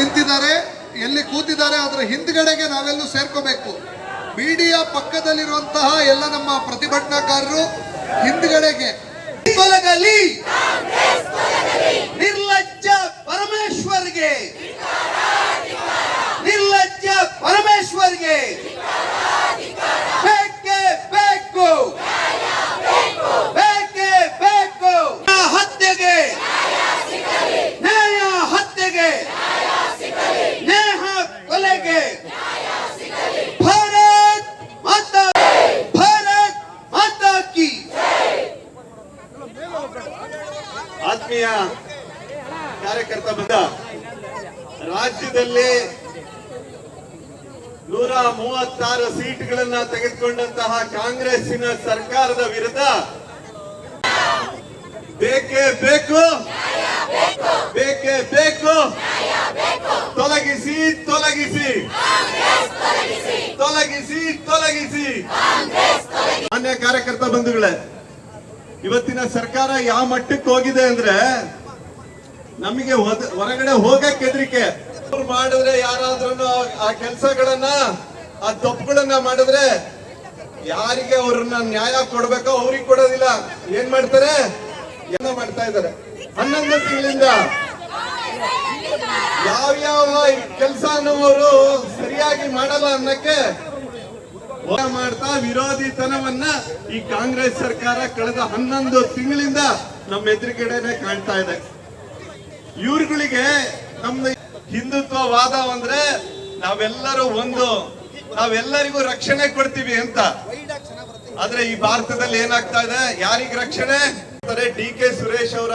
ನಿಂತಿದ್ದಾರೆ ಎಲ್ಲಿ ಕೂತಿದ್ದಾರೆ ಅದರ ಹಿಂದ್ಗಡೆಗೆ ನಾವೆಲ್ಲೂ ಸೇರ್ಕೋಬೇಕು. ಮೀಡಿಯಾ ಪಕ್ಕದಲ್ಲಿರುವಂತಹ ಎಲ್ಲ ನಮ್ಮ ಪ್ರತಿಭಟನಾಕಾರರು ಹಿಂದ್ಗಡೆಗೆ. ಆತ್ಮೀಯ ಕಾರ್ಯಕರ್ತ ಬಂದ. ರಾಜ್ಯದಲ್ಲಿ ನೂರ ಮೂವತ್ತಾರು ಸೀಟ್ಗಳನ್ನ ತೆಗೆದುಕೊಂಡಂತಹ ಕಾಂಗ್ರೆಸ್ಸಿನ ಸರ್ಕಾರದ ವಿರುದ್ಧ ಬೇಕೇ ಬೇಕು ಬೇಕೇ ಬೇಕು, ತೊಲಗಿಸಿ ತೊಲಗಿಸಿ ತೊಲಗಿಸಿ ತೊಲಗಿಸಿ ಮಾನ್ಯ ಕಾರ್ಯಕರ್ತ ಬಂಧುಗಳೇ ಇವತ್ತಿನ ಸರ್ಕಾರ ಯಾವ ಮಟ್ಟಕ್ಕೆ ಹೋಗಿದೆ ಅಂದ್ರೆ ನಮಗೆ ಹೊರಗಡೆ ಹೋಗಕ್ಕೆ ಹೆದರಿಕೆ. ಮಾಡಿದ್ರೆ ಯಾರಾದ್ರೂ ಆ ಕೆಲಸಗಳನ್ನ, ಆ ತಪ್ಪುಗಳನ್ನ ಮಾಡಿದ್ರೆ ಯಾರಿಗೆ ಅವ್ರನ್ನ ನ್ಯಾಯ ಕೊಡ್ಬೇಕೋ ಅವ್ರಿಗೆ ಕೊಡೋದಿಲ್ಲ. ಏನ್ ಮಾಡ್ತಾರೆ? ಏನೋ ಮಾಡ್ತಾ ಇದ್ದಾರೆ. ಹನ್ನೊಂದು ತಿಂಗಳಿಂದ ಯಾವ್ಯಾವ ಕೆಲಸ ಅನ್ನೋರು ಸರಿಯಾಗಿ ಮಾಡಲ್ಲ ಅನ್ನಕ್ಕೆ ಮಾಡ್ತಾ ವಿರೋಧಿತನವನ್ನ ಈ ಕಾಂಗ್ರೆಸ್ ಸರ್ಕಾರ ಕಳೆದ ಹನ್ನೊಂದು ತಿಂಗಳಿಂದ ನಮ್ಮ ಎದುರುಗಡೆನೆ ಕಾಣ್ತಾ ಇದೆ. ಇವ್ರಗಳಿಗೆ ನಮ್ದು ಹಿಂದುತ್ವವಾದ ಅಂದ್ರೆ ನಾವೆಲ್ಲರೂ ಒಂದು, ನಾವೆಲ್ಲರಿಗೂ ರಕ್ಷಣೆ ಕೊಡ್ತೀವಿ ಅಂತ. ಆದ್ರೆ ಈ ಭಾರತದಲ್ಲಿ ಏನಾಗ್ತಾ ಇದೆ? ಯಾರಿಗ ರಕ್ಷಣೆ? ಡಿ ಕೆ ಸುರೇಶ್ ಅವರ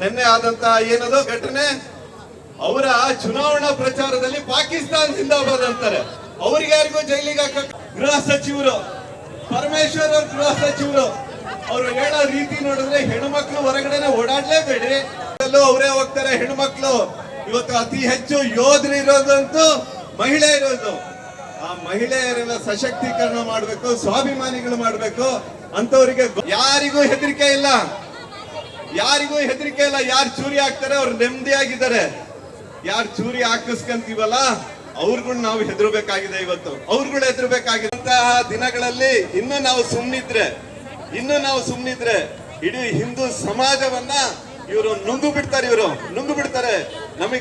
ನಿನ್ನೆ ಆದಂತ ಏನದು ಘಟನೆ? ಅವರ ಚುನಾವಣಾ ಪ್ರಚಾರದಲ್ಲಿ ಪಾಕಿಸ್ತಾನದಿಂದ ಜಿಂದಾಬಾದ್ ಅಂತಾರೆ ಅವ್ರಿಗೆ ಜೈಲಿಗೆ ಹಾಕ ಗೃಹ ಸಚಿವರು, ಪರಮೇಶ್ವರ್ ಅವ್ರ ಗೃಹ ಸಚಿವರು, ಅವ್ರು ಹೇಳೋ ರೀತಿ ನೋಡಿದ್ರೆ ಹೆಣ್ಮಕ್ಳು ಹೊರಗಡೆನೆ ಓಡಾಡ್ಲೇಬೇಡಿ. ಅವರೇ ಹೋಗ್ತಾರೆ ಹೆಣ್ಮಕ್ಳು. ಇವತ್ತು ಅತಿ ಹೆಚ್ಚು ಯೋಧರು ಇರೋದಂತೂ ಮಹಿಳೆ ಇರೋದು. ಆ ಮಹಿಳೆಯರೆಲ್ಲ ಸಶಕ್ತೀಕರಣ ಮಾಡ್ಬೇಕು, ಸ್ವಾಭಿಮಾನಿಗಳು ಮಾಡ್ಬೇಕು. ಅಂತವರಿಗೆ ಯಾರಿಗೂ ಹೆದರಿಕೆ ಇಲ್ಲ. ಯಾರಿಗೂ ಹೆದರಿಕೆ ಇಲ್ಲ ಯಾರು ಚೂರಿ ಹಾಕ್ತಾರೆ, ಅವ್ರು ನೆಮ್ಮದಿಯಾಗಿದ್ದಾರೆ. ಯಾರು ಚೂರಿ ಹಾಕಿಸ್ಕಂತೀವಲ್ಲ? ಅವ್ರುಗಳು ನಾವು ಹೆದರ್ಬೇಕಾಗಿದೆ ಇವತ್ತು. ಅವ್ರುಗಳು ಹೆದರ್ಬೇಕಾಗಿದೆ. ಅಂತಹ ದಿನಗಳಲ್ಲಿ ಇನ್ನು ನಾವು ಸುಮ್ನಿದ್ರೆ, ಇನ್ನು ನಾವು ಸುಮ್ನಿದ್ರೆ ಇಡೀ ಹಿಂದೂ ಸಮಾಜವನ್ನ ಇವರು ನುಂಗು ಬಿಡ್ತಾರೆ ಇವರು. ನುಂಗು ಬಿಡ್ತಾರೆ. ನಮಗೆ